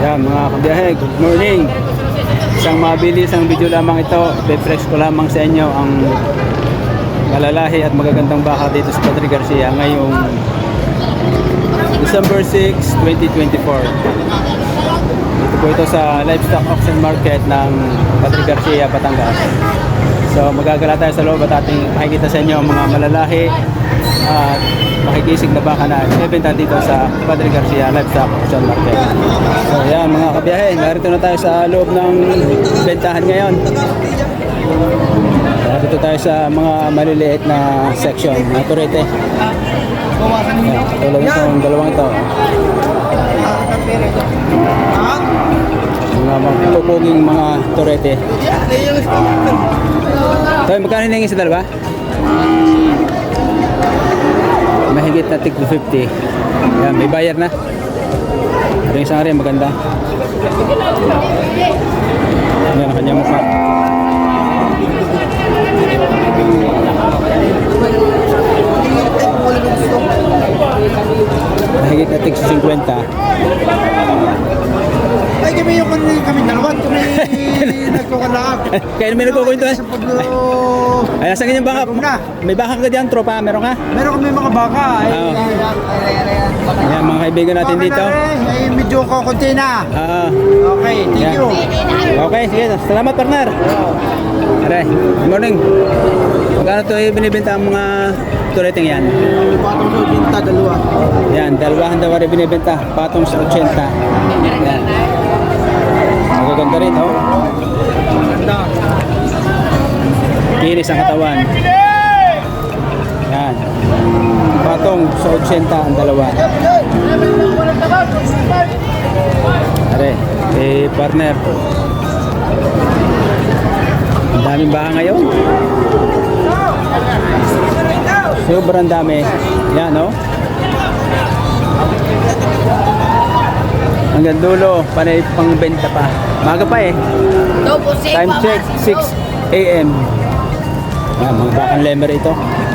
Yan mga kabiyahe, good morning. Isang mabilis ang video lamang ito. Ipe-flex ko lamang sa inyo ang malalahi at magagandang baka dito sa Padre Garcia ngayong December 6, 2024. Dito po ito sa Livestock Auction Market ng Padre Garcia, Batangas. So magagala tayo sa loob at ating makikita sa inyo ang mga malalahi at makikisig na baka na ibebenta dito sa Padre Garcia Livestock Auction Market. So yan mga kabiyahe, narito na tayo sa loob ng bentahan ngayon. Narito tayo sa mga maliliit na section na turete. Yan, tulad itong dalawang ito. Mga magpupuging mga turete. Toy, magkano hiningi sa dalawa? Mahigit na tig 50. Yan, may bayar na. Ito yung isang rin, maganda. Yan ang kanyang mukha. Mahigit na tig 50. Ay, kami yung kami, kami dalawa. Kami nagkukalakap. Kaya namin nagkukwentuhan. Sa paglo... Ay, saan ganyan baka? May baka ka dyan, tropa? Meron ka? Meron kami mga baka. Ay, Oo. ay, ay, ay, ay. Ayan, mga kaibigan natin Okay dito. na. Ay, medyo kukunti na. Ah, Okay, thank Yan. you. okay, sige. Salamat, partner. Aray, good morning. Magkano ito binibenta ang mga tureting yan? Patong sa binta, dalawa. Yan, dalawahan daw rin binibenta. Patong sa 80. Yan. Magaganda rin, oh. Kinis ang katawan. Yan. Patong sa 80 ang dalawa. Are, eh, partner. Ang daming baka ngayon. Sobrang dami. Yan, no? Hanggang dulo, panay pang benta pa. Maga pa eh. Time check, 6 a.m. Yan, mga bakang lemer ito.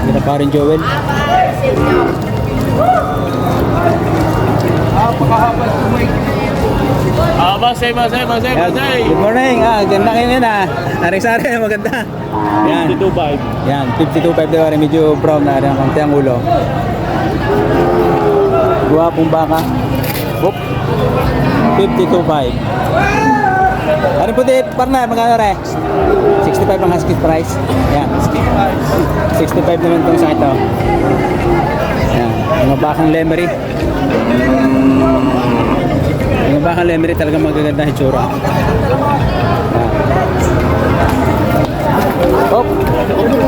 Hindi pa rin Joel. Ah, basay, basay, Yan. basay. Good morning. Ah, ganda kayo yun ah. Aring-sari, maganda. Yan. 52.5. Yan, 52.5 daw rin. Medyo brown na rin konti ang ulo. Guwapong baka. Whoop. 52.5. Ano po di, partner, magkano rin? 65 ang husky price. Yan. 65 naman itong sa ito. Yan. Mga bakang lemery. Mga bakang lemery talaga magaganda ang itsura. Yan. Oh,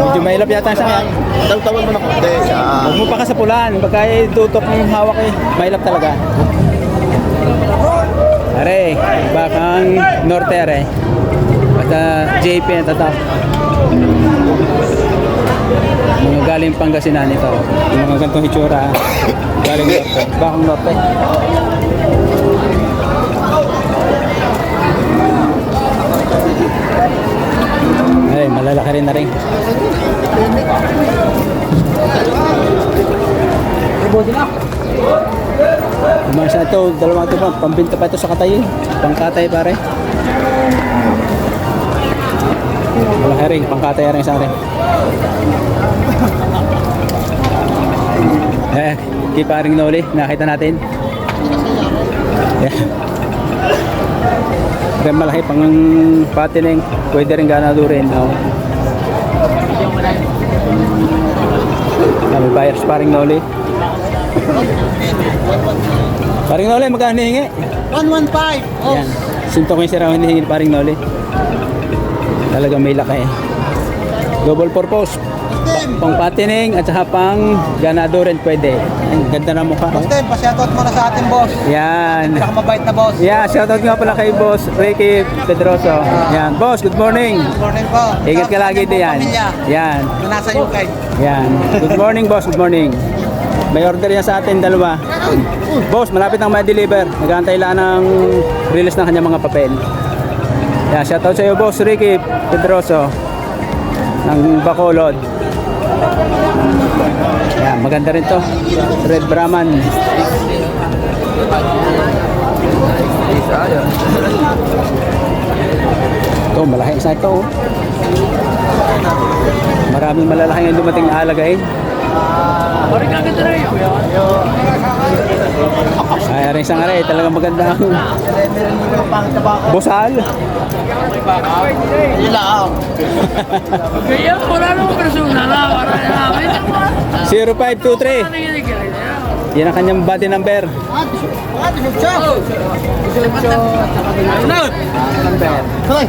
medyo mahilap yata sa kanya. Tawtawan mo na konti. Huwag mo pa ka sa pulan. Pagka tutok ng hawak eh, mahilap talaga. Are, bakang norte are. Basta JP ang tatak. Mga galing Pangasinan ito. Yung mga gantong hitsura. Galing norte. Bakang norte. Mga sa ito, dalawang ito pa, pambinta pa ito sa katay. Pangkatay pare. Malaki rin, pangkatay rin sa rin. Eh, di paring noli, nakita natin. Yeah. Kaya malaki pang patining, pwede rin ganado rin. No? May buyers paring noli. Paring Noli, magkano hihingi? 115. Oh. Yan. Sinto ko yung siraw hinihingi ni paring Noli. Talagang may laki eh. Double purpose. Pang patining at saka pang ganado rin pwede. Ang ganda ng mukha. oh. Tim, pasyatot mo na sa ating boss. Yan. Saka mabait na boss. Yeah, shoutout nga pala kay Boss Ricky Pedroso. Yan. Boss, good morning. Good morning po. Ingat ka lagi ating diyan. pamilya Yan. Na nasa UK. Yan. Good morning, boss. Good morning. May order yan sa atin, dalawa. Boss, malapit nang ma-deliver. Nag-aantay lang ng release ng kanyang mga papel. Yan, shoutout sa iyo, boss Ricky Pedroso ng Bacolod. Yan, maganda rin to. Red Brahman. Ito, malaki isa ito. oh. Maraming malalaking ang dumating na alagain. Ay, aring isang aray, talagang maganda ang busal. Kaya wala namang persona na. Wala namin. 0523. Yan ang kanyang body number. Hoy!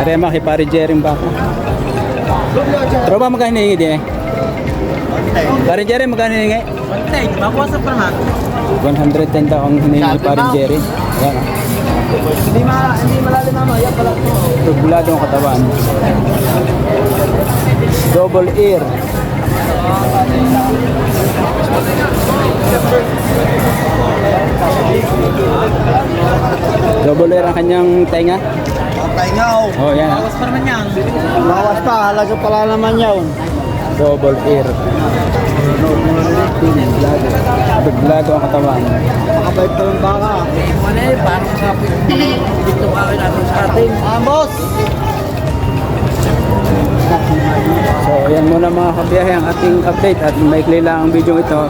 Are makipari Jerry ba? Tropa magkano hinihingi din eh? Pare Jerry magkano hinihingi? Tay, makuha pa naman. 110 daw ang hinihingi ni pare Jerry. Yan ah. Hindi ma hindi malalim mama, yan pala. Tublado ang katawan. Double ear. Double ear ang kanyang tenga. Patay nga oh. Oh, yan. ah. pa naman yan. Lawas pa, halaga pala naman yun. Double ear. Tublado ang katawan. Makabait pa ng baka. Ano eh, parang kapit dito kami natin sa atin. Ah, boss! So, yan muna mga kabiyahe ang ating update at maikli lang ang video ito.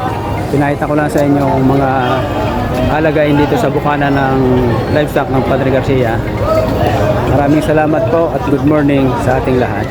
Pinakita ko lang sa inyo ang mga alagain dito sa bukana ng livestock ng Padre Garcia. Maraming salamat po at good morning sa ating lahat.